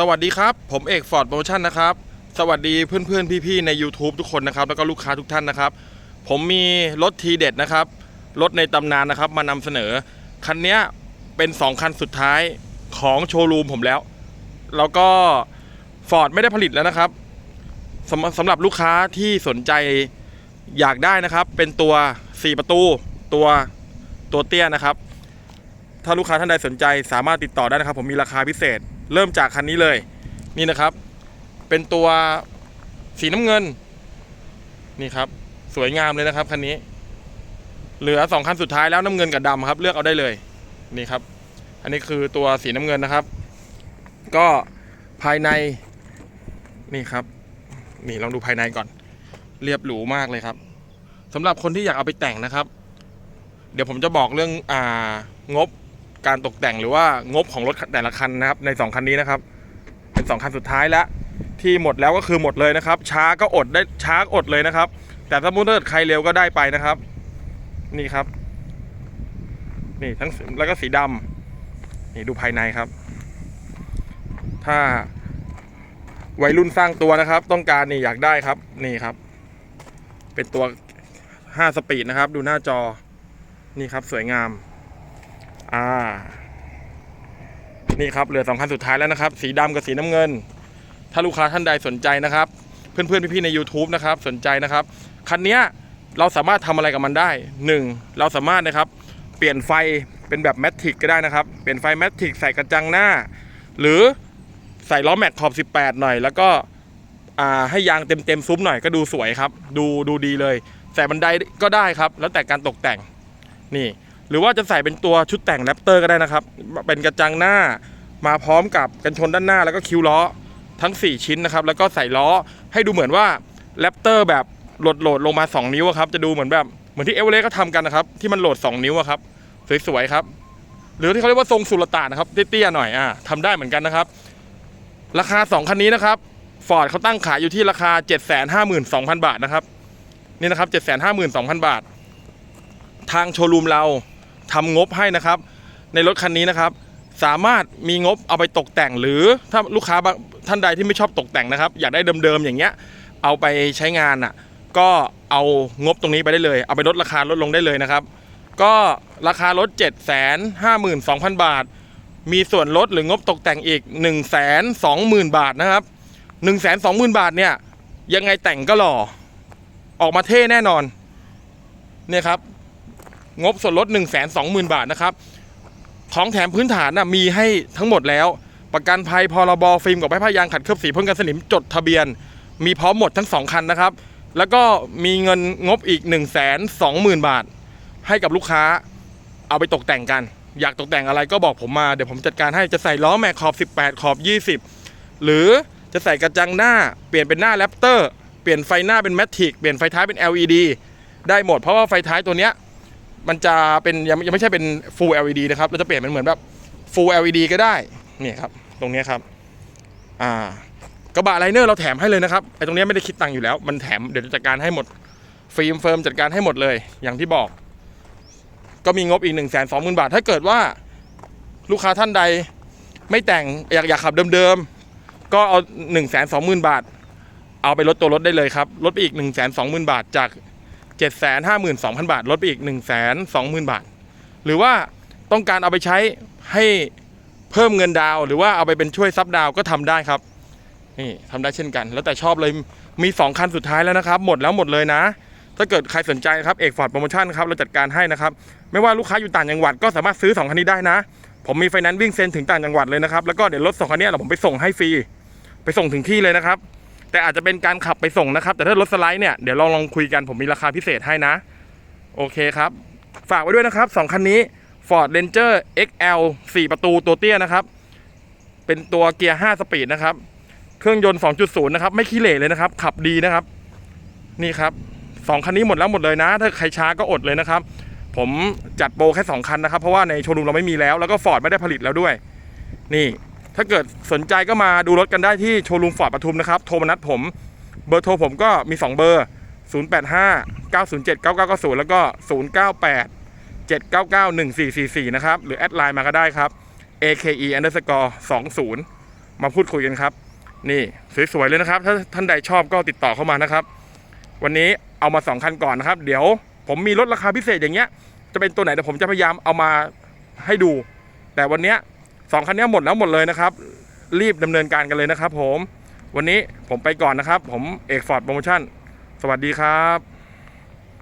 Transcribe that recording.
สวัสดีครับ ผมเอกฟอร์ดโปรโมชั่นนะครับ สวัสดีเพื่อนๆ พี่ๆ ใน YouTube ทุกคนนะครับ แล้วก็ลูกค้าทุกท่านนะครับ ผมมีรถทีเด็ดนะครับ รถในตำนานนะครับ มานำเสนอ คันนี้เป็น 2 คันสุดท้ายของโชว์รูมผมแล้ว แล้วก็ฟอร์ดไม่ได้ผลิตแล้วนะครับสำสำหรับลูกค้าที่สนใจอยากได้นะครับ เป็นตัว 4 ประตู ตัวตัวเตี้ยนะครับ ถ้าลูกค้าท่านใดสนใจสามารถติดต่อได้นะครับ ผมมีราคาพิเศษ เริ่มจากคันนี้เลย นี่นะครับ เป็นตัวสีน้ำเงิน นี่ครับ สวยงามเลยนะครับคันนี้ เหลือสองคันสุดท้ายแล้วน้ำเงินกับดำครับ เลือกเอาได้เลย นี่ครับ อันนี้คือตัวสีน้ำเงินนะครับ ก็ภายใน นี่ครับ นี่ลองดูภายในก่อน เรียบหรูมากเลยครับสำหรับคนที่อยากเอาไปแต่งนะครับ เดี๋ยวผมจะบอกเรื่องอ่างบ การตกแต่งหรือว่างบของรถแต่ละคันนะครับ ใน 2 คันนี้นะครับ เป็น 2 คันสุดท้ายแล้ว ที่หมดแล้วก็คือหมดเลยนะครับ ช้าก็อดได้ช้าอดเลยนะครับ แต่ถ้ามุติเกิดใครเร็วก็ได้ไปนะครับ นี่ครับ นี่ทั้งแล้วก็สีดำนี่ดูภายในครับ ถ้าวัยรุ่นสร้างตัวนะครับ ต้องการนี่อยากได้ครับ นี่ครับ เป็นตัว 5 สปีดนะครับ ดูหน้าจอนี่ครับสวยงาม อ่า นี่ครับเหลือสองคันสุดท้ายแล้วนะครับ สีดำกับสีน้ำเงิน ถ้าลูกค้าท่านใดสนใจนะครับ เพื่อนๆพี่ๆใน YouTube นะครับ สนใจนะครับ คันเนี้ยเราสามารถทำอะไรกับมันได้ 1. เราสามารถนะครับเปลี่ยนไฟเป็นแบบแมทริกก็ได้นะครับ เปลี่ยนไฟแมทริกใส่กระจังหน้า หรือใส่ล้อแม็กขอบ 18 หน่อย แล้วก็ให้ยางเต็มๆซุ้มหน่อยก็ดูสวยครับ ดูดูดีเลย ใส่บันไดก็ได้ครับ แล้วแต่การตกแต่งนี่ หรือว่าจะใส่เป็นตัวชุดแต่งแรปเตอร์ก็ได้นะครับ เป็นกระจังหน้ามาพร้อมกับกันชนด้านหน้าแล้วก็คิ้วล้อทั้ง 4 ชิ้นนะครับ แล้วก็ใส่ล้อให้ดูเหมือนว่าแรปเตอร์แบบโหลดโหลดลงมา 2 นิ้วอะครับ จะดูเหมือนแบบเหมือนที่เอเวอเรสต์เขาทำกันนะครับ ที่มันโหลด 2 นิ้วอะครับ สวยๆครับ หรือที่เขาเรียกว่าทรงสุลต่านนะครับ เตี้ยๆหน่อยอ่าทำได้เหมือนกันนะครับ ราคา 2 คันนี้นะครับฟอร์ดเขาตั้งขายอยู่ที่ราคา 752,000 บาทนะครับ นี่นะครับ 752,000 บาท ทางโชว์รูมเรา ทำงบให้นะครับ ในรถคันนี้นะครับ สามารถมีงบเอาไปตกแต่งหรือถ้าลูกค้าท่านใดที่ไม่ชอบตกแต่งนะครับ อยากได้เดิมๆอย่างเงี้ย เอาไปใช้งานอะ ก็เอางบตรงนี้ไปได้เลย เอาไปลดราคาลดลงได้เลยนะครับ ก็ราคารถ7 5 2 0 0 0 บาท มีส่วนลดหรืองบตกแต่งอีก 1 2 0 0 0 0 บาทนะครับ 1 2 0 0 0 0 บาทเนี่ยยังไงแต่งก็หล่อออกมาเท่แน่นอนเนี่ยครับ งบส่วนลด 1 2 0 0 0 0 บาทนะครับ ของแถมพื้นฐานนะมีให้ทั้งหมดแล้ว ประกันภัยพรบฟิล์มกับใบพายางขัดเคลือบสีพ่นกันสนิมจดทะเบียน มีพร้อมหมดทั้ง 2 คันนะครับ แล้วก็มีเงินงบอีก 1 2 0 0 0 0 บาท ให้กับลูกค้าเอาไปตกแต่งกัน อยากตกแต่งอะไรก็บอกผมมาเดี๋ยวผมจัดการให้จะใส่ล้อแม็กขอบ 18 ขอบ 20 หรือจะใส่กระจังหน้าเปลี่ยนเป็นหน้าแรปเตอร์เปลี่ยนไฟหน้าเป็นแมทริกเปลี่ยนไฟท้ายเป็น LED ได้หมดเพราะว่าไฟท้ายตัวเนี้ย มันจะเป็นยังยังไม่ใช่เป็น full LED นะครับ เราจะเปลี่ยนเป็นเหมือนแบบ full LED ก็ได้เนี่ยครับ ตรงนี้ครับ อ่ากระบะไลเนอร์เราแถมให้เลยนะครับไอ้ตรงนี้ไม่ได้คิดตังค์อยู่แล้ว มันแถมเดี๋ยวจะจัดการให้หมดฟิล์มเฟิร์มจัดการให้หมดเลย อย่างที่บอก ก็มีงบอีก1นึ่งแสนสองหมื่นบาท ถ้าเกิดว่าลูกค้าท่านใดไม่แต่งอยากอยากขับเดิมๆ ก็เอา1นึ่งแสนสองหมื่นบาท เอาไปลดตัวรถได้เลยครับ ลดไปอีก1นึ่งแสนสองหมื่นบาทจาก 7 5 2 0 0 0 บาท ลดไปอีก 1 2 0 0 0 0 บาท หรือว่าต้องการเอาไปใช้ให้เพิ่มเงินดาวหรือว่าเอาไปเป็นช่วยซับดาวก็ทำได้ครับ นี่ทำได้เช่นกัน แล้วแต่ชอบเลยมี 2 คันสุดท้ายแล้วนะครับ หมดแล้วหมดเลยนะ ถ้าเกิดใครสนใจนะครับเอกฟอร์ดโปรโมชั่นครับเราจัดการให้นะครับ ไม่ว่าลูกค้าอยู่ต่างจังหวัดก็สามารถซื้อ 2 คันนี้ได้นะ ผมมีไฟแนนซ์วิ่งเซ็นถึงต่างจังหวัดเลยนะครับแล้วก็เดี๋ยวรถสองคันนี้เราผมไปส่งให้ฟรีไปส่งถึงที่เลยนะครับ แต่อาจจะเป็นการขับไปส่งนะครับ แต่ถ้ารถสไลด์เนี่ยเดี๋ยวลองลองคุยกันผมมีราคาพิเศษให้นะ โอเคครับ ฝากไว้ด้วยนะครับ 2 คันนี้ Ford Ranger XL 4 ประตูตัวเตี้ยนะครับ เป็นตัวเกียร์ 5 สปีดนะครับ เครื่องยนต์ 2.0 นะครับ ไม่ขี้เหร่เลยนะครับ ขับดีนะครับ นี่ครับ2คันนี้หมดแล้วหมดเลยนะ ถ้าใครช้าก็อดเลยนะครับ ผมจัดโปรแค่ 2 คันนะครับ เพราะว่าในโชว์รูมเราไม่มีแล้ว แล้วก็ Ford ไม่ได้ผลิตแล้วด้วย นี่ ถ้าเกิดสนใจก็มาดูรถกันได้ที่โชว์รูมฟอร์ดปทุมนะครับ โทรมานัดผม เบอร์โทรผมก็มี 2 เบอร์ 085 907 9990 แล้วก็ 098 799 1444 นะครับ หรือแอดไลน์มาก็ได้ครับ AKE underscore 20 มาพูดคุยกันครับ นี่สวยๆเลยนะครับ ถ้าท่านใดชอบก็ติดต่อเข้ามานะครับ วันนี้เอามาสองคันก่อนนะครับ เดี๋ยวผมมีลดราคาพิเศษอย่างเงี้ย จะเป็นตัวไหนเดี๋ยวผมจะพยายามเอามาให้ดู แต่วันเนี้ย สองคันนี้หมดแล้วหมดเลยนะครับ รีบดำเนินการกันเลยนะครับ ผม วันนี้ผมไปก่อนนะครับ ผมเอกฟอร์ดโปรโมชั่น สวัสดีครับ